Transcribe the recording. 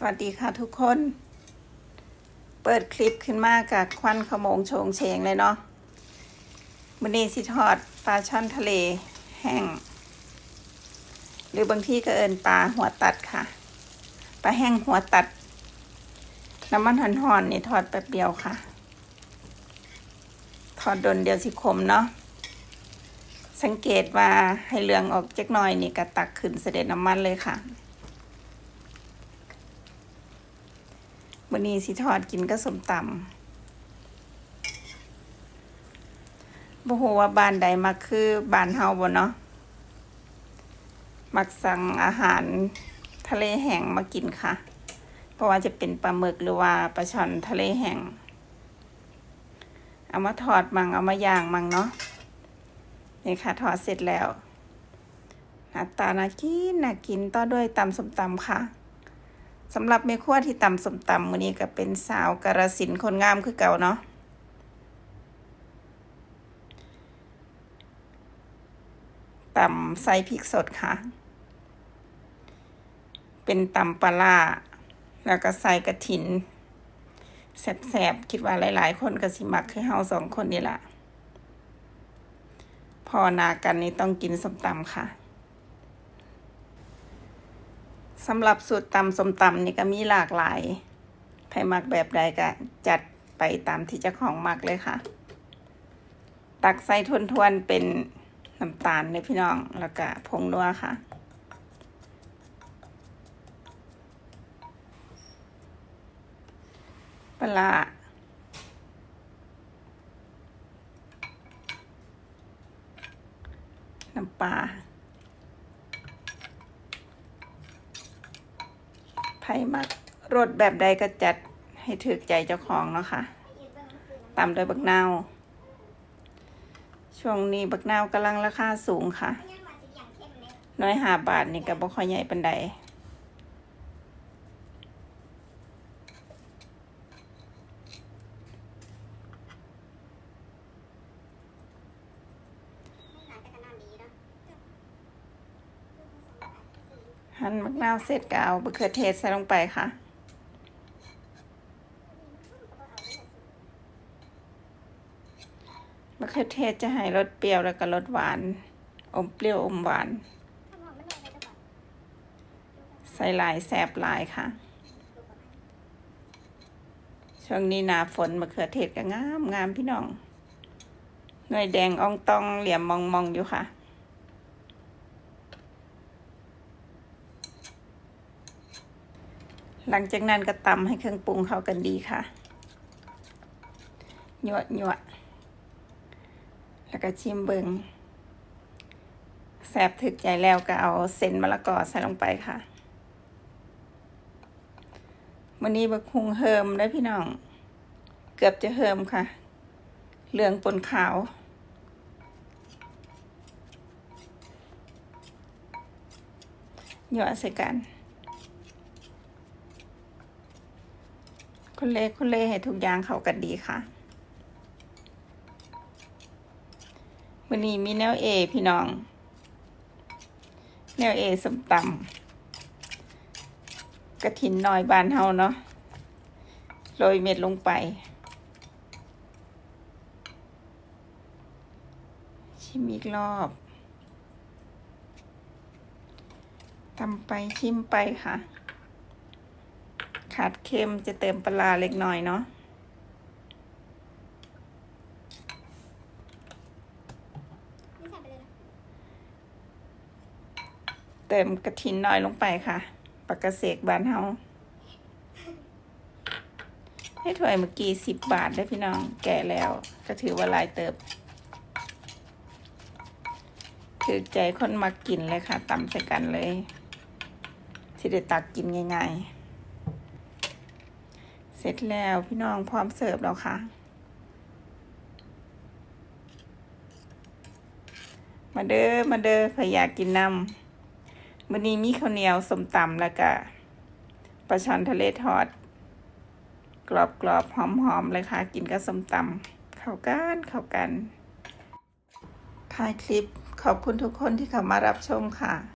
สวัสดีค่ะทุกคน เปิดคลิปขึ้นมากับควันขโมงโชงเชงเลยเนาะมันนี้สิทอดปลาช่อนทะเลแห้ง หรือบางที่ก็เอินปลาหัวตัดค่ะ ปลาแห้งหัวตัด น้ำมันหอนๆนี่ทอดแป๊บเดียวค่ะ ทอดโดนเดียวสิคมเนาะ สังเกตว่าให้เหลืองออกจักหน่อยนี่ก็ตักขึ้นเสด็จน้ำมันเลยค่ะ วันนี้สิทอดกินก็สมตำบ่ฮู้ว่าบ้านใดมักคือบ้านเฮาบ่เนาะ มักสั่งอาหารทะเลแห้งมากินค่ะ เพราะว่าจะเป็นปลาหมึกหรือว่าปลาช่อนทะเลแห้ง เอามาทอดมังเอามาย่างมังเนาะ นี่ค่ะทอดเสร็จแล้วหน้าตาน่ากินน่ากินต่อด้วยตำส้มตำค่ะ สำหรับเมฆัวที่ตำสมตำมือนี้ก็เป็นสาวกระสินคนงามคือเก่าเนาะตำใส่พริกสดค่ะ เป็นตำปลาร้าแล้วก็ใส่กระถินแสบๆ คิดว่าหลายๆ คนก็สิมักคือเฮาสองคนนี่แหละพอนากันนี่ต้องกินสมตำค่ะ สำหรับสูตรตำส้มตำนี่ก็มีหลากหลายใครมักแบบใดก็จัดไปตามที่เจ้าของมักเลยค่ะ ตักใส่ทวนๆเป็นน้ำตาลเลยพี่น้อง แล้วก็ผงนัวค่ะ ปลาน้ำปลาไผ่ มักรสแบบใดก็จัดให้ถือใจเจ้าของเนาะค่ะตามด้วยบักนาวช่วงนี้บักนาวกำลังราคาสูงค่ะ น้อยหาบาทนี่ก็บ่ค่อยใหญ่ปันใด หั่นมะนาวเสร็จก็เอามะเขือเทศใส่ลงไปค่ะ มะเขือเทศจะให้รสเปรี้ยวแล้วก็รสหวาน อมเปรี้ยวอมหวาน ใส่หลายแสบหลายค่ะ ช่วงนี้หนาฝนมะเขือเทศก็งามงามพี่น้อง หน่วยแดงอองตองเหลี่ยมมองมองอยู่ค่ะ หลังจากนั้นก็ตำให้เครื่องปรุงเข้ากันดีค่ะหยวดหยวดแล้วก็ชิมเบิงแสบถึกใจแล้วก็เอาเส้นมะละกอใส่ลงไปค่ะวันนี้บักคุงเฮิมได้พี่น้อง เกือบจะเฮิมค่ะ เหลืองปนขาว หยดใส่กัน คนเล่คนเลให้ทุกอย่างเข้ากันดีค่ะวันนี้มีแนวเอพี่น้อง แนวเอสมตำกระถินน้อยบานเฮาเนาะโรยเม็ดลงไป ชิมอีกรอบทำไปชิมไปค่ะ ขาดเค็มจะเติมปลาเล็กน้อยเนาะเติมกระถินน้อยลงไปค่ะปากกระเสกบานเฮาให้ถ้วยเมื่อกี้สิบบาทได้พี่น้อง แก่แล้ว ก็ถือว่าหลายเติบ ถือใจคนมากินเลยค่ะตำใส่กันเลยที่ได้ตักกินง่ายๆ เสร็จแล้วพี่น้องพร้อมเสิร์ฟแล้วค่ะ มาเด้อมาเด้อใครอยากกินน้ำวันนี้มีข้าวเหนียวสมตำแล้วก็ปลาช่อนทะเลทอด กรอบกรอบหอมหอมเลยค่ะ กินกับสมตำเข้ากันเข้ากันท้ายคลิปขอบคุณทุกคนที่เข้ามารับชมค่ะ